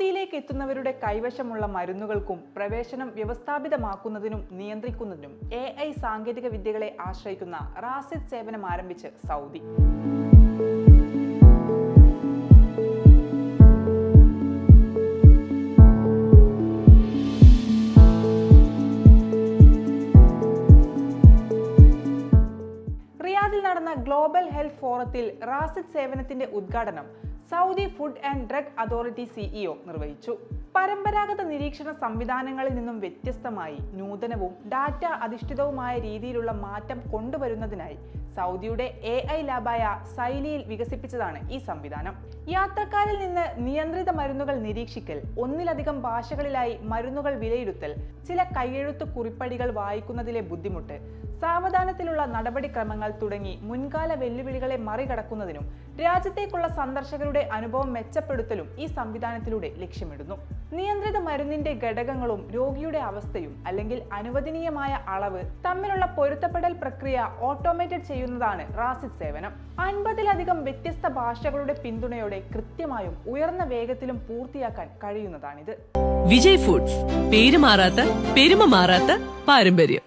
സൗദിയിലേക്ക് എത്തുന്നവരുടെ കൈവശമുള്ള മരുന്നുകൾക്കും പ്രവേശനം വ്യവസ്ഥാപിതമാക്കുന്നതിനും നിയന്ത്രിക്കുന്നതിനും എ ഐ സാങ്കേതിക വിദ്യകളെ ആശ്രയിക്കുന്ന റാസിദ് സേവനം ആരംഭിച്ച് സൗദി. റിയാദിൽ നടന്ന ഗ്ലോബൽ ഹെൽത്ത് ഫോറത്തിൽ റാസിദ് സേവനത്തിന്റെ ഉദ്ഘാടനം Saudi food and drug authority CEO നിർവഹിച്ചു. പരമ്പരാഗത നിരീക്ഷണ സംവിധാനങ്ങളിൽ നിന്നും വ്യത്യസ്തമായി നൂതനവും ഡാറ്റ അധിഷ്ഠിതവുമായ രീതിയിലുള്ള മാറ്റം കൊണ്ടുവരുന്നതിനായി സൗദിയുടെ എ ഐ ലാബായ സൈലിയിൽ വികസിപ്പിച്ചതാണ് ഈ സംവിധാനം. യാത്രക്കാരിൽ നിന്ന് നിയന്ത്രിത മരുന്നുകൾ നിരീക്ഷിക്കൽ ഒന്നിലധികം ഭാഷകളിലായി മരുന്നുകൾ വിലയിരുത്തൽ ചില കൈയെഴുത്ത് കുറിപ്പടികൾ വായിക്കുന്നതിലെ ബുദ്ധിമുട്ട് സാവധാനത്തിലുള്ള നടപടിക്രമങ്ങൾ തുടങ്ങി മുൻകാല വെല്ലുവിളികളെ മറികടക്കുന്നതിനും രാജ്യത്തേക്കുള്ള സന്ദർശകരുടെ അനുഭവം മെച്ചപ്പെടുത്തലും ഈ സംവിധാനത്തിലൂടെ ലക്ഷ്യമിടുന്നു. നിയന്ത്രിത മരുന്നിന്റെ ഘടകങ്ങളും രോഗിയുടെ അവസ്ഥയും അല്ലെങ്കിൽ അനുവദനീയമായ അളവ് തമ്മിലുള്ള പൊരുത്തപ്പെടൽ പ്രക്രിയ ഓട്ടോമേറ്റഡ് ചെയ്യുന്നതാണ് റാസിഡ് സേവനം. അൻപതിലധികം വ്യത്യസ്ത ഭാഷകളുടെ പിന്തുണയോടെ കൃത്യമായും ഉയർന്ന വേഗത്തിലും പൂർത്തിയാക്കാൻ കഴിയുന്നതാണിത്. വിജയ് ഫുഡ്സ് പേര് മാറാത്ത പെരുമ മാറാത്ത പാരമ്പര്യം.